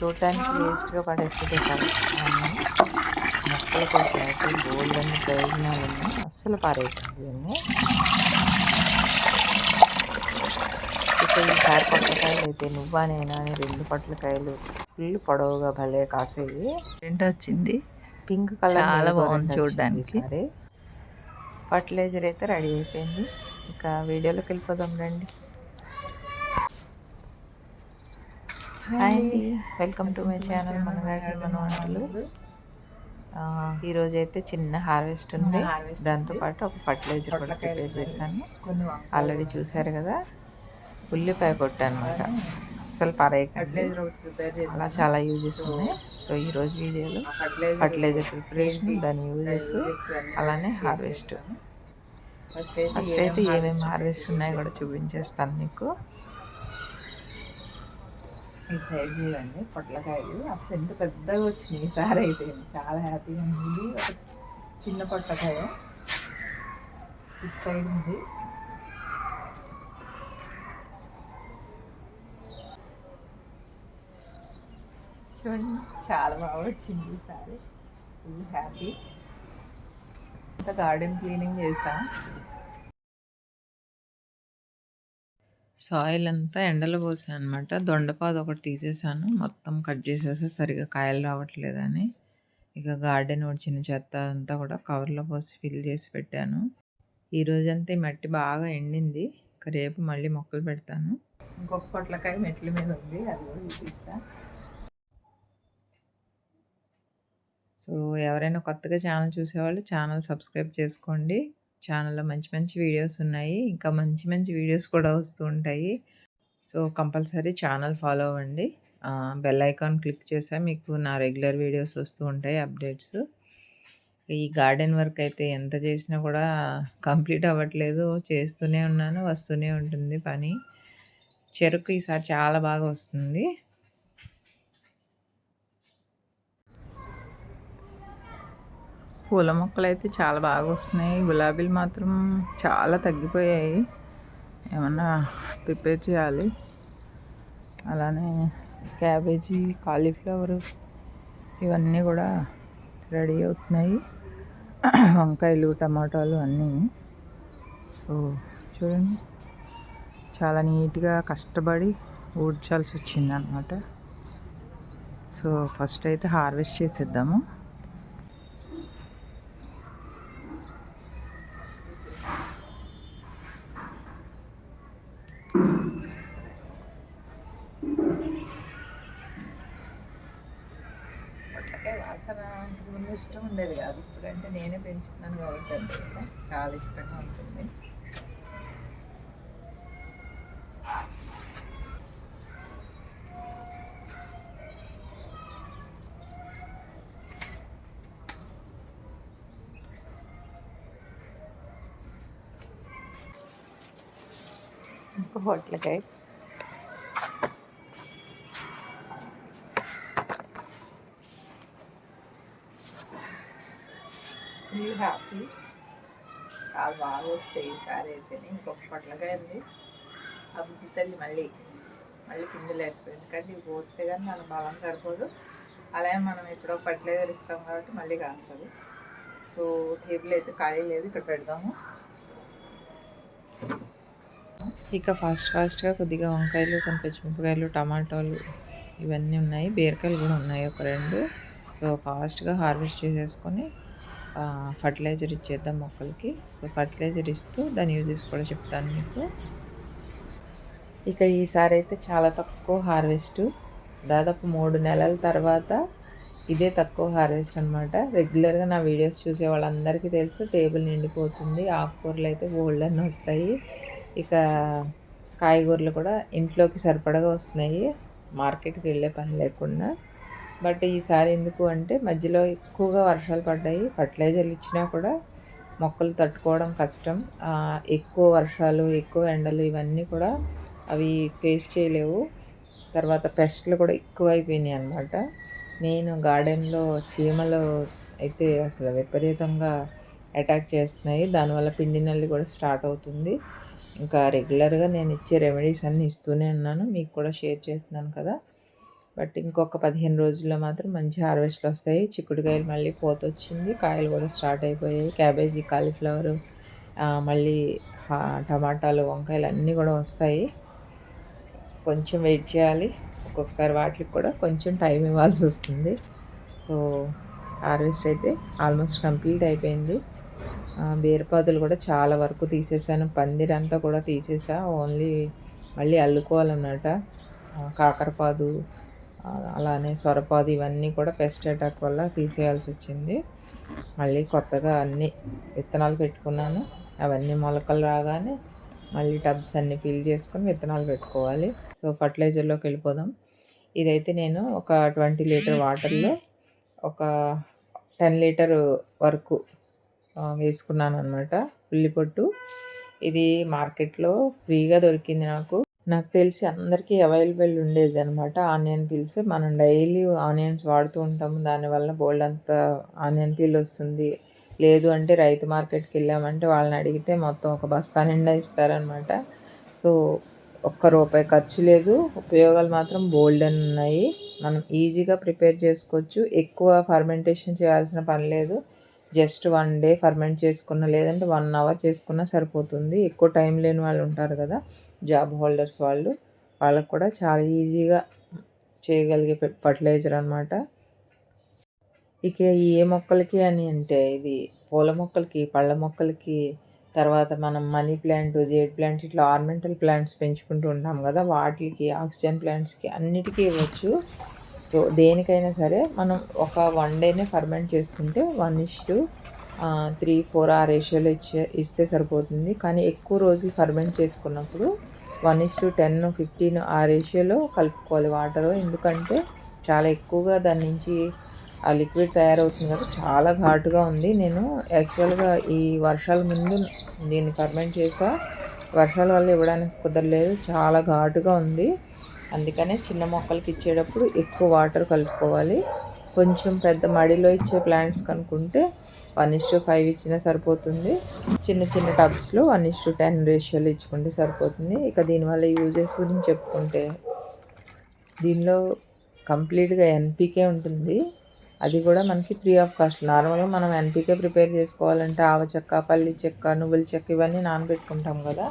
చూడటానికి వేస్ట్గా పడేస్తే కాదు కానీ మొక్కల కోసం అయితే బోల్డ్ అన్ని ప్రయోజనాలు ఉన్నాయి అస్సలు పారేయకండి ఇవన్నీ. ఇక ఈసారి పొట్లకాయలు అయితే నువ్వా నేనా అని రెండు పొట్లకాయలు ఫుల్ పొడవుగా భలే కాసేవి. ప్రింట్ వచ్చింది? పింక్ కలర్ చాలా బాగుంది చూడ్డానికి. సరే. ఫర్టిలైజర్ అయితే రెడీ అయిపోయింది. ఇంకా వీడియోలోకి వెళ్ళిపోదాం రండి. హాయ్ అండి వెల్కమ్ టు మై ఛానల్ మన గార్డెన్ మన వంటలు ఆ, ఈ రోజు అయితే చిన్న హార్వెస్ట్ ఉంది. చిన్న harvest దాంతో ఉంది. పాటు ఒక ఫర్టిలైజర్ కూడా ప్రిపేర్ చేశాను. ఆల్రెడీ చూసారు కదా? ఉల్లిపాయ పొట్టు అనమాట అస్సలు పారేయకండి. అలా చాలా యూజెస్ ఉన్నాయి సో ఈ రోజు వీడియోలో ఫర్టిలైజర్ ఫర్టిలైజర్ ప్రిపరేషన్ దాని యూజెస్ అలానే హార్వెస్ట్. ఫస్ట్ అయితే ఏమేమి హార్వెస్ట్ ఉన్నాయో కూడా చూపించేస్తాను మీకు. ఈ సైడ్ చూడండి పొట్లకాయలు. అసలు ఎంత పెద్దగా వచ్చినాయి ఈసారి అయితే. చాలా హ్యాపీగా ఉంది. ఒక చిన్న పొట్లకాయ. ఇటు సైడ్ ఉంది. చూడండి చాలా బాగా వచ్చింది ఈసారి ఫుల్ హ్యాపీ అంతా గార్డెన్ క్లీనింగ్ చేసాం. సాయిల్ అంతా ఎండలో పోసాను అనమాట దొండపాదు ఒకటి తీసేసాను. మొత్తం కట్ చేసేసి సరిగా కాయలు రావట్లేదని. ఇక గార్డెన్ ఒకటి చిన్న చెత్త అంతా కూడా కవర్లో పోసి ఫిల్ చేసి పెట్టాను. ఈ రోజంతా ఈ మట్టి బాగా ఎండింది. ఇక రేపు మళ్ళీ మొక్కలు పెడతాను. ఇంకొక పొట్లకాయ మెట్ల మీద ఉంది. అది కూడా చూపిస్తా సో ఎవరైనా కొత్తగా ఛానల్ చూసేవాళ్ళు ఛానల్ సబ్స్క్రైబ్ చేసుకోండి. ఛానల్లో మంచి మంచి వీడియోస్ ఉన్నాయి. ఇంకా మంచి మంచి వీడియోస్ కూడా వస్తూ ఉంటాయి. సో కంపల్సరీ ఛానల్ ఫాలో అవ్వండి. బెల్ ఐకాన్ క్లిక్ చేసా మీకు నా రెగ్యులర్ వీడియోస్ వస్తూ ఉంటాయి అప్డేట్స్. ఈ గార్డెన్ వర్క్ అయితే ఎంత చేసినా కూడా కంప్లీట్ అవ్వట్లేదు. చేస్తూనే ఉన్నాను వస్తూనే ఉంటుంది పని. చెరుకు ఈసారి చాలా బాగా వస్తుంది. పూల మొక్కలు అయితే చాలా బాగా వస్తున్నాయి గులాబీలు మాత్రం చాలా తగ్గిపోయాయి. ఏమన్నా ప్రిపేర్ చేయాలి. అలానే క్యాబేజీ కాలీఫ్లవర్ ఇవన్నీ కూడా రెడీ అవుతున్నాయి. వంకాయలు టమాటాలు అన్నీ. సో చూడండి. చాలా నీట్గా కష్టపడి ఊడ్చాల్సి వచ్చింది అనమాట సో ఫస్ట్ అయితే హార్వెస్ట్ చేసేద్దాము. అట్లకే వాసన ఇంతకు ఇష్టం ఉండేది కాదు. ఇప్పుడంటే నేనే పెంచుతున్నాను కాబట్టి అంతే. చాలా ఇష్టంగా ఉంటుంది. ఇంకో పొట్లకాయ హ్యాపీ చాలా బాగా వచ్చాయి ఈసారి అయితే. ఇంకొక పొట్లకాయ ఉంది ఆ తల్లి మళ్ళీ. మళ్ళీ కిందలు వేస్తుంది. ఎందుకంటే ఇవి పోస్తే కానీ మన బలం సరిపోదు. అలాగే మనం ఎప్పుడో ఫర్టిలైజర్ ఇస్తాం కాబట్టి మళ్ళీ కాస్తుంది. సో టేబుల్ అయితే ఖాళీ లేదు. ఇక్కడ పెడదాము. ఇక ఫాస్ట్ ఫాస్ట్గా కొద్దిగా వంకాయలు కొన్ని పచ్చిమిరపకాయలు టమాటోలు ఇవన్నీ ఉన్నాయి. బీరకాయలు కూడా ఉన్నాయి ఒక రెండు. సో ఫాస్ట్గా హార్వెస్ట్ చేసేసుకొని ఫర్టిలైజర్ ఇచ్చేద్దాం మొక్కలకి. సో ఫర్టిలైజర్ ఇస్తూ దాని యూజెస్ కూడా చెప్తాను మీకు. ఇక ఈసారి అయితే చాలా తక్కువ హార్వెస్ట్ దాదాపు మూడు నెలల తర్వాత ఇదే తక్కువ హార్వెస్ట్ అనమాట రెగ్యులర్గా నా వీడియోస్ చూసే వాళ్ళందరికీ తెలుసు టేబుల్ నిండిపోతుంది ఆకుకూరలు అయితే బోల్డ్ అని వస్తాయి. ఇక కాయగూరలు కూడా ఇంట్లోకి సరిపడగా వస్తున్నాయి. మార్కెట్కి వెళ్ళే పని లేకుండా. బట్ ఈసారి ఎందుకు అంటే మధ్యలో ఎక్కువగా వర్షాలు పడ్డాయి. ఫర్టిలైజర్లు ఇచ్చినా కూడా మొక్కలు తట్టుకోవడం కష్టం. ఎక్కువ వర్షాలు ఎక్కువ ఎండలు ఇవన్నీ కూడా అవి ఫేస్ చేయలేవు. తర్వాత పెస్ట్లు కూడా ఎక్కువ అయిపోయినాయి అనమాట నేను గార్డెన్లో చీమలు అయితే అసలు విపరీతంగా అటాక్ చేస్తున్నాయి. దానివల్ల పిండి నల్లి కూడా స్టార్ట్ అవుతుంది. ఇంకా రెగ్యులర్గా నేను ఇచ్చే రెమెడీస్ అన్నీ ఇస్తూనే ఉన్నాను. మీకు కూడా షేర్ చేస్తున్నాను కదా. బట్ ఇంకొక పదిహేను రోజుల్లో మాత్రం మంచి హార్వెస్ట్లు వస్తాయి. చిక్కుడుకాయలు మళ్ళీ పోత వచ్చింది కాయలు కూడా స్టార్ట్ అయిపోయాయి. క్యాబేజీ కాలీఫ్లవర్ మళ్ళీ టమాటాలు వంకాయలు అన్నీ కూడా వస్తాయి. కొంచెం వెయిట్ చేయాలి. ఒక్కొక్కసారి వాటికి కూడా కొంచెం టైం ఇవ్వాల్సి వస్తుంది. సో హార్వెస్ట్ అయితే ఆల్మోస్ట్ కంప్లీట్ అయిపోయింది. బీరపాదులు కూడా చాలా వరకు తీసేసాను పందిరంతా కూడా తీసేసా. ఓన్లీ మళ్ళీ అల్లుకోవాలన్నమాట. కాకరపాదు అలానే సొరపాదు ఇవన్నీ కూడా పెస్ట్ అటాక్ వల్ల తీసేయాల్సి వచ్చింది. మళ్ళీ కొత్తగా అన్ని విత్తనాలు పెట్టుకున్నాను. అవన్నీ మొలకలు రాగానే మళ్ళీ టబ్స్ అన్ని ఫిల్ చేసుకొని విత్తనాలు పెట్టుకోవాలి. సో ఫర్టిలైజర్లోకి వెళ్ళిపోదాం. ఇదైతే నేను ఒక ట్వంటీ లీటర్ వాటర్లో ఒక టెన్ లీటర్ వరకు వేసుకున్నాను అనమాట ఉల్లిపొట్టు. ఇది మార్కెట్లో ఫ్రీగా దొరికింది నాకు. నాకు తెలిసి అందరికీ అవైలబుల్ ఉండేది అనమాట ఆనియన్ పీల్స్. మనం డైలీ ఆనియన్స్ వాడుతూ ఉంటాము దానివల్ల బోల్డ్ అంత ఆనియన్ పీల్ వస్తుంది. లేదు అంటే రైతు మార్కెట్కి వెళ్ళామంటే వాళ్ళని అడిగితే మొత్తం ఒక బస్తా నిండా ఇస్తారనమాట సో ఒక్క రూపాయి ఖర్చు లేదు. ఉపయోగాలు మాత్రం బోల్డ్ అని ఉన్నాయి. మనం ఈజీగా ప్రిపేర్ చేసుకోవచ్చు. ఎక్కువ ఫర్మెంటేషన్ చేయాల్సిన పని లేదు. జస్ట్ వన్ డే ఫర్మెంట్ చేసుకున్న లేదంటే వన్ అవర్ చేసుకున్నా సరిపోతుంది. ఎక్కువ టైం లేని వాళ్ళు ఉంటారు కదా జాబ్ హోల్డర్స్ వాళ్ళు వాళ్ళకు కూడా చాలా ఈజీగా చేయగలిగే ఫర్టిలైజర్ అనమాట ఇక ఏ మొక్కలకి అని అంటే ఇది పూల మొక్కలకి పళ్ళ మొక్కలకి తర్వాత మనం మనీ ప్లాంట్ జేడ్ ప్లాంట్ ఇట్లా ఆర్మెంటల్ ప్లాంట్స్ పెంచుకుంటూ ఉంటాం కదా వాటికి ఆక్సిజన్ ప్లాంట్స్కి అన్నిటికీ ఇవ్వచ్చు. సో దేనికైనా సరే మనం ఒక వన్ డేనే ఫర్మెంట్ చేసుకుంటే వన్ ఇష్ టు త్రీ ఫోర్ ఆ రేషియోలో ఇచ్చే ఇస్తే సరిపోతుంది. కానీ ఎక్కువ రోజులు ఫర్మెంట్ చేసుకున్నప్పుడు one is to ten fifteen ఆ రేషియోలో కలుపుకోవాలి వాటర్. ఎందుకంటే చాలా ఎక్కువగా దాని నుంచి ఆ లిక్విడ్ తయారవుతుంది కదా చాలా ఘాటుగా ఉంది. నేను యాక్చువల్గా ఈ వర్షాల ముందు దీన్ని ఫర్మెంట్ చేసా. వర్షాల వల్ల ఇవ్వడానికి కుదరలేదు. చాలా ఘాటుగా ఉంది. అందుకనే చిన్న మొక్కలకి ఇచ్చేటప్పుడు ఎక్కువ వాటర్ కలుపుకోవాలి. కొంచెం పెద్ద మడిలో ఇచ్చే ప్లాంట్స్ కనుక్కుంటే వన్ ఇస్ టు ఫైవ్ ఇచ్చినా సరిపోతుంది. చిన్న చిన్న టబ్స్లో వన్ ఇస్ టు టెన్ రేషియోలో ఇచ్చుకుంటే సరిపోతుంది. ఇక దీనివల్ల యూజెస్ గురించి చెప్పుకుంటే దీనిలో కంప్లీట్గా ఎన్పికే ఉంటుంది. అది కూడా మనకి ఫ్రీ ఆఫ్ కాస్ట్. నార్మల్గా మనం ఎన్పికే ప్రిపేర్ చేసుకోవాలంటే ఆవ చెక్క పల్లి చెక్క నువ్వుల చెక్క ఇవన్నీ నానబెట్టుకుంటాం కదా.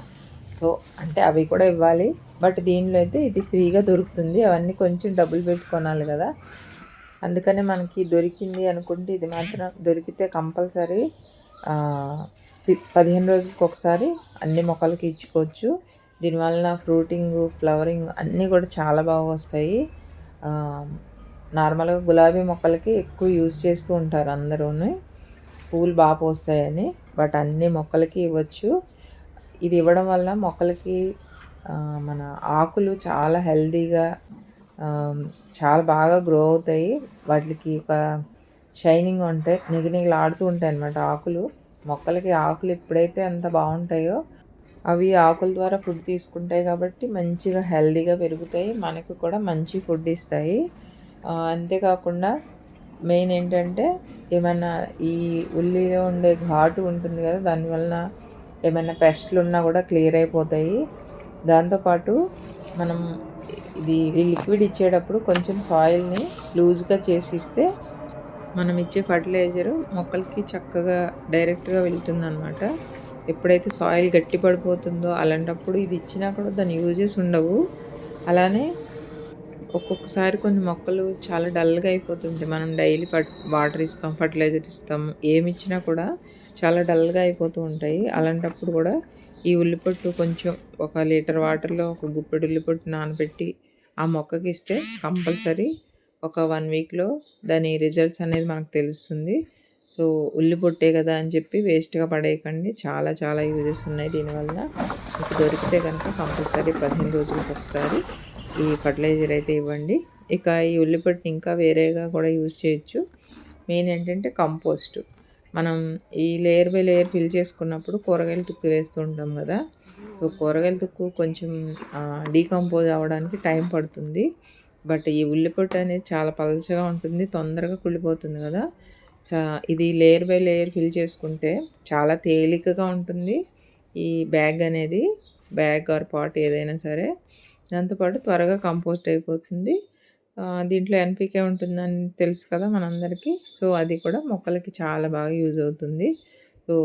సో అంటే అవి కూడా ఇవ్వాలి. బట్ దీనిలో అయితే ఇది ఫ్రీగా దొరుకుతుంది. అవన్నీ కొంచెం డబ్బులు పెట్టుకోనాలి కదా. అందుకనే మనకి దొరికింది అనుకుంటే ఇది మాత్రం దొరికితే కంపల్సరీ పదిహేను రోజులకి ఒకసారి అన్ని మొక్కలకి ఇచ్చుకోవచ్చు. దీనివలన ఫ్రూటింగ్ ఫ్లవరింగ్ అన్నీ కూడా చాలా బాగా వస్తాయి. నార్మల్గా గులాబీ మొక్కలకి ఎక్కువ యూజ్ చేస్తూ ఉంటారు అందరూ పూలు బాగా పోస్తాయని. బట్ అన్ని మొక్కలకి ఇవ్వచ్చు. ఇది ఇవ్వడం వల్ల మొక్కలకి మన ఆకులు చాలా హెల్తీగా చాలా బాగా గ్రో అవుతాయి. వాటికి ఒక షైనింగ్ ఉంటాయి నిగనిగలాడుతూ ఉంటాయి అన్నమాట ఆకులు. మొక్కలకి ఆకులు ఎప్పుడైతే అంత బాగుంటాయో అవి ఆకుల ద్వారా ఫుడ్ తీసుకుంటాయి కాబట్టి మంచిగా హెల్దీగా పెరుగుతాయి. మనకు కూడా మంచి ఫుడ్ ఇస్తాయి. అంతేకాకుండా మెయిన్ ఏంటంటే ఏమైనా ఈ ఉల్లిలో ఉండే ఘాటు ఉంటుంది కదా దానివలన ఏమైనా పెస్ట్లు ఉన్నా కూడా క్లియర్ అయిపోతాయి. దాంతోపాటు మనం ఇది లిక్విడ్ ఇచ్చేటప్పుడు కొంచెం సాయిల్ని లూజ్గా చేసి ఇస్తే మనం ఇచ్చే ఫర్టిలైజరు మొక్కలకి చక్కగా డైరెక్ట్గా వెళ్తుందనమాట ఎప్పుడైతే సాయిల్ గట్టి పడిపోతుందో అలాంటప్పుడు ఇది ఇచ్చినా కూడా దాని యూజెస్ ఉండవు. అలానే ఒక్కొక్కసారి కొన్ని మొక్కలు చాలా డల్గా అయిపోతుంటాయి. మనం డైలీ వాటర్ ఇస్తాం ఫర్టిలైజర్ ఇస్తాం ఏమి ఇచ్చినా కూడా చాలా డల్గా అయిపోతూ ఉంటాయి. అలాంటప్పుడు కూడా ఈ ఉల్లిపొట్టు కొంచెం ఒక లీటర్ వాటర్లో ఒక గుప్పెడు ఉల్లిపొట్టు నానబెట్టి ఆ మొక్కకి ఇస్తే కంపల్సరీ ఒక వన్ వీక్లో దాని రిజల్ట్స్ అనేది మనకు తెలుస్తుంది. సో ఉల్లి పొట్టే కదా అని చెప్పి వేస్ట్గా పడేయకండి. చాలా చాలా యూజెస్ ఉన్నాయి దీనివల్ల మీకు దొరికితే కనుక కంపల్సరీ పదిహేను రోజులకు ఒకసారి ఈ ఫర్టిలైజర్ అయితే ఇవ్వండి. ఇక ఈ ఉల్లిపొట్టుని ఇంకా వేరేగా కూడా యూజ్ చేయొచ్చు. మెయిన్ ఏంటంటే కంపోస్ట్. మనం ఈ లేయర్ బై లేయర్ ఫిల్ చేసుకున్నప్పుడు కూరగాయలు తుక్కు వేస్తూ ఉంటాం కదా. సో కూరగాయల తుక్కు కొంచెం డీకంపోజ్ అవ్వడానికి టైం పడుతుంది. బట్ ఈ ఉల్లిపొట్టు అనేది చాలా పలచగా ఉంటుంది తొందరగా కుళ్ళిపోతుంది కదా. ఇది లేయర్ బై లేయర్ ఫిల్ చేసుకుంటే చాలా తేలికగా ఉంటుంది ఈ బ్యాగ్ అనేది బ్యాగ్ ఆర్ పాట్ ఏదైనా సరే. దాంతోపాటు త్వరగా కంపోస్ట్ అయిపోతుంది. దీంట్లో ఎన్పికే ఉంటుందని తెలుసు కదా మనందరికీ. సో అది కూడా మొక్కలకి చాలా బాగా యూజ్ అవుతుంది. సో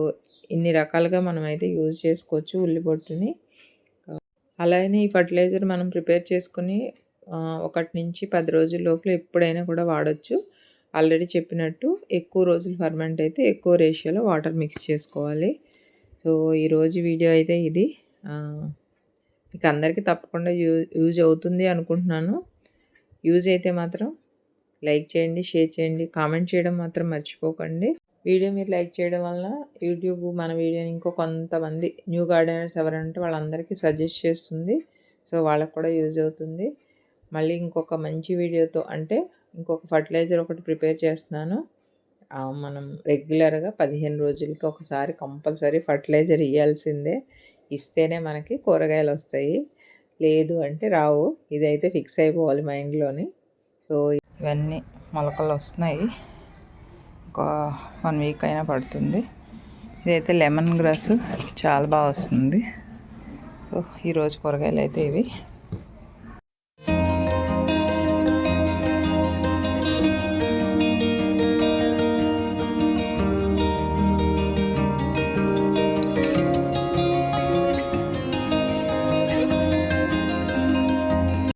ఇన్ని రకాలుగా మనం అయితే యూజ్ చేసుకోవచ్చు ఉల్లిపొట్టుని అలానే ఈ ఫర్టిలైజర్ మనం ప్రిపేర్ చేసుకుని ఒకటి నుంచి పది రోజుల లోపల ఎప్పుడైనా కూడా వాడచ్చు. ఆల్రెడీ చెప్పినట్టు ఎక్కువ రోజులు ఫర్మెంట్ అయితే ఎక్కువ రేషియోలో వాటర్ మిక్స్ చేసుకోవాలి. సో ఈరోజు వీడియో అయితే ఇది. మీకు అందరికీ తప్పకుండా యూ యూజ్ అవుతుంది అనుకుంటున్నాను. యూజ్ అయితే మాత్రం లైక్ చేయండి షేర్ చేయండి కామెంట్ చేయడం మాత్రం మర్చిపోకండి. వీడియో మీరు లైక్ చేయడం వల్ల యూట్యూబ్ మన వీడియోని ఇంకో కొంతమంది న్యూ గార్డెనర్స్ ఎవరంటే వాళ్ళందరికీ సజెస్ట్ చేస్తుంది. సో వాళ్ళకు కూడా యూజ్ అవుతుంది. మళ్ళీ ఇంకొక మంచి వీడియోతో అంటే ఇంకొక ఫర్టిలైజర్ ఒకటి ప్రిపేర్ చేస్తున్నాను. మనం రెగ్యులర్గా పదిహేను రోజులకి ఒకసారి కంపల్సరీ ఫర్టిలైజర్ ఇవ్వాల్సిందే ఇస్తేనే మనకి కూరగాయలు వస్తాయి. లేదు అంటే రావు. ఇదైతే ఫిక్స్ అయిపోవాలి మైండ్లోని. సో ఇవన్నీ మొలకలు వస్తున్నాయి. ఒక వన్ వీక్ అయినా పడుతుంది. ఇదైతే లెమన్ గ్రాస్. చాలా బాగా వస్తుంది. సో ఈరోజు కూరగాయలు అయితే ఇవి.